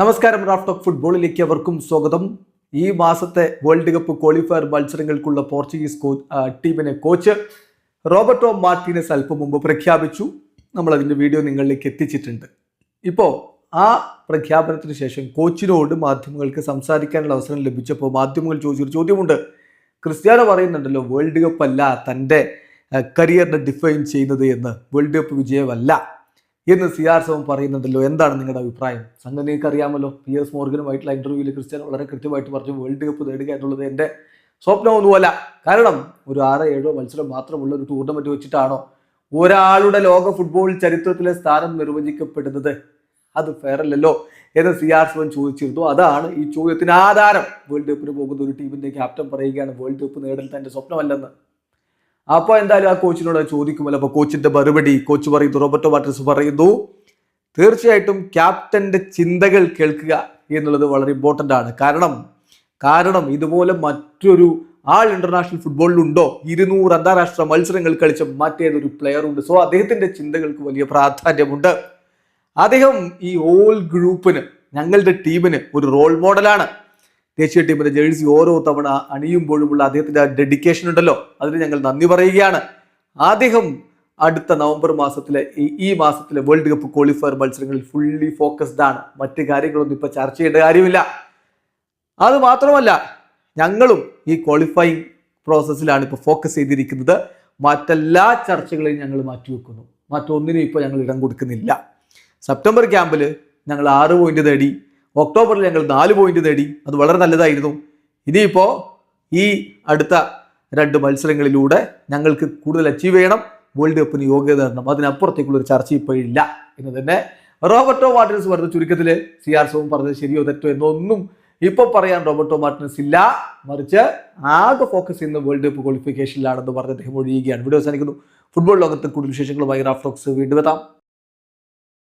നമസ്കാരം Raf talk ഫുട്ബോളിലേക്ക് അവർക്കും സ്വാഗതം. ഈ മാസത്തെ വേൾഡ് കപ്പ് ക്വാളിഫയർ മത്സരങ്ങൾക്കുള്ള പോർച്ചുഗീസ് കോ ടീമിനെ കോച്ച് റോബർട്ടോ മാർട്ടിനസ് അല്പം മുമ്പ് പ്രഖ്യാപിച്ചു. നമ്മൾ അതിന്റെ വീഡിയോ നിങ്ങളിലേക്ക് എത്തിച്ചിട്ടുണ്ട്. ഇപ്പോൾ ആ പ്രഖ്യാപനത്തിന് ശേഷം കോച്ചിനോട് മാധ്യമങ്ങൾക്ക് സംസാരിക്കാനുള്ള അവസരം ലഭിച്ചപ്പോൾ മാധ്യമങ്ങൾ ചോദിച്ചൊരു ചോദ്യമുണ്ട്. ക്രിസ്ത്യാനോ പറയുന്നുണ്ടല്ലോ വേൾഡ് കപ്പ് അല്ല തന്റെ കരിയറിനെ ഡിഫൈൻ ചെയ്യുന്നത് എന്ന്. വേൾഡ് കപ്പ് വിജയമല്ല. എന്ന് സി ആർ സെവൻ പറയുന്നുണ്ടല്ലോ. എന്താണ് നിങ്ങളുടെ അഭിപ്രായം? സംഗതി നിങ്ങൾക്ക് അറിയാമല്ലോ. പി എസ് മോർഗനുമായിട്ടുള്ള ഇന്റർവ്യൂവിൽ ക്രിസ്ത്യൻ വളരെ കൃത്യമായിട്ട് പറഞ്ഞു വേൾഡ് കപ്പ് നേടുക എന്നുള്ളത് എന്റെ സ്വപ്നമൊന്നുമല്ല കാരണം ഒരു ആറോ ഏഴോ മത്സരം മാത്രമുള്ള ഒരു ടൂർണമെന്റ് വെച്ചിട്ടാണോ ഒരാളുടെ ലോക ഫുട്ബോൾ ചരിത്രത്തിലെ സ്ഥാനം നിർവചിക്കപ്പെടുന്നത്? അത് ഫെയർ അല്ലല്ലോ എന്ന് സി ആർ സെവൻ ചോദിച്ചിരുന്നു. അതാണ് ഈ ചോദ്യത്തിന് ആധാരം. വേൾഡ് കപ്പിന് പോകുന്ന ഒരു ടീമിന്റെ ക്യാപ്റ്റൻ പറയുകയാണ് വേൾഡ് കപ്പ് നേടൽ തന്റെ സ്വപ്നമല്ലെന്ന്. അപ്പോൾ എന്തായാലും ആ കോച്ചിനോട് ചോദിക്കുമല്ലോ. അപ്പോൾ കോച്ചിന്റെ മറുപടി കോച്ച് പറയുന്നു റോബർട്ടോ വാട്ടർസ് പറയുന്നു തീർച്ചയായിട്ടും ക്യാപ്റ്റന്റെ ചിന്തകൾ കേൾക്കുക എന്നുള്ളത് വളരെ ഇമ്പോർട്ടന്റ് ആണ്. കാരണം കാരണം ഇതുപോലെ മറ്റൊരു ആൾ ഇന്റർനാഷണൽ ഫുട്ബോളിലുണ്ടോ ഇരുന്നൂറ് അന്താരാഷ്ട്ര മത്സരങ്ങൾ കളിച്ച മറ്റേതൊരു പ്ലെയർ ഉണ്ട്. സോ അദ്ദേഹത്തിന്റെ ചിന്തകൾക്ക് വലിയ പ്രാധാന്യമുണ്ട്. അദ്ദേഹം ഈ ഓൾ ഗ്രൂപ്പിന് ഞങ്ങളുടെ ടീമിന് ഒരു റോൾ മോഡലാണ് ദേശീയ ടീമിന്റെ ജേഴ്സി ഓരോ തവണ അണിയുമ്പോഴുമുള്ള അദ്ദേഹത്തിന്റെ ആ ഡെഡിക്കേഷൻ ഉണ്ടല്ലോ. അതിന് ഞങ്ങൾ നന്ദി പറയുകയാണ്. അദ്ദേഹം അടുത്ത നവംബർ മാസത്തിലെ ഈ- മാസത്തിലെ വേൾഡ് കപ്പ് ക്വാളിഫയർ മത്സരങ്ങളിൽ ഫുള്ളി ഫോക്കസ്ഡ് ആണ്. മറ്റു കാര്യങ്ങളൊന്നും ഇപ്പൊ ചർച്ച ചെയ്യേണ്ട കാര്യമില്ല. അത് മാത്രമല്ല ഞങ്ങളും ഈ ക്വാളിഫയിങ് പ്രോസസ്സിലാണ് ഇപ്പോൾ ഫോക്കസ് ചെയ്തിരിക്കുന്നത്. മറ്റെല്ലാ ചർച്ചകളെയും ഞങ്ങൾ മാറ്റിവെക്കുന്നു. മറ്റൊന്നിനും ഇപ്പോൾ ഞങ്ങൾ ഇടം കൊടുക്കുന്നില്ല. സെപ്റ്റംബർ ക്യാമ്പിൽ ഞങ്ങൾ ആറ് പോയിന്റ് നേടി. ഒക്ടോബറിൽ ഞങ്ങൾ നാല് പോയിന്റ് നേടി. അത് വളരെ നല്ലതായിരുന്നു. ഇനിയിപ്പോൾ ഈ അടുത്ത രണ്ട് മത്സരങ്ങളിലൂടെ ഞങ്ങൾക്ക് കൂടുതൽ അച്ചീവ് ചെയ്യണം. വേൾഡ് കപ്പിന് യോഗ്യത നേടണം അതിനപ്പുറത്തേക്കുള്ള ഒരു ചർച്ച ഇപ്പോഴില്ല എന്ന് തന്നെ റോബർട്ടോ മാർട്ടിനസ് പറഞ്ഞ ചുരുക്കത്തിൽ സി ആർ സോവും പറഞ്ഞത് ശരിയോ തെറ്റോ എന്നൊന്നും ഇപ്പൊ പറയാൻ റോബർട്ടോ മാർട്ടിനസ് ഇല്ല. മറിച്ച് ആകെ ഫോക്കസ് ചെയ്യുന്ന വേൾഡ് കപ്പ് ക്വാളിഫിക്കേഷനിലാണെന്ന് പറഞ്ഞ് അദ്ദേഹം ഒഴിയുകയാണ്. വീഡിയോ അവസാനിക്കുന്നു. ഫുട്ബോൾ ലോകത്ത് കൂടുതൽ വിശേഷങ്ങളുമായി റാഫ്റ്റോക്സ് വീണ്ടും എത്താം.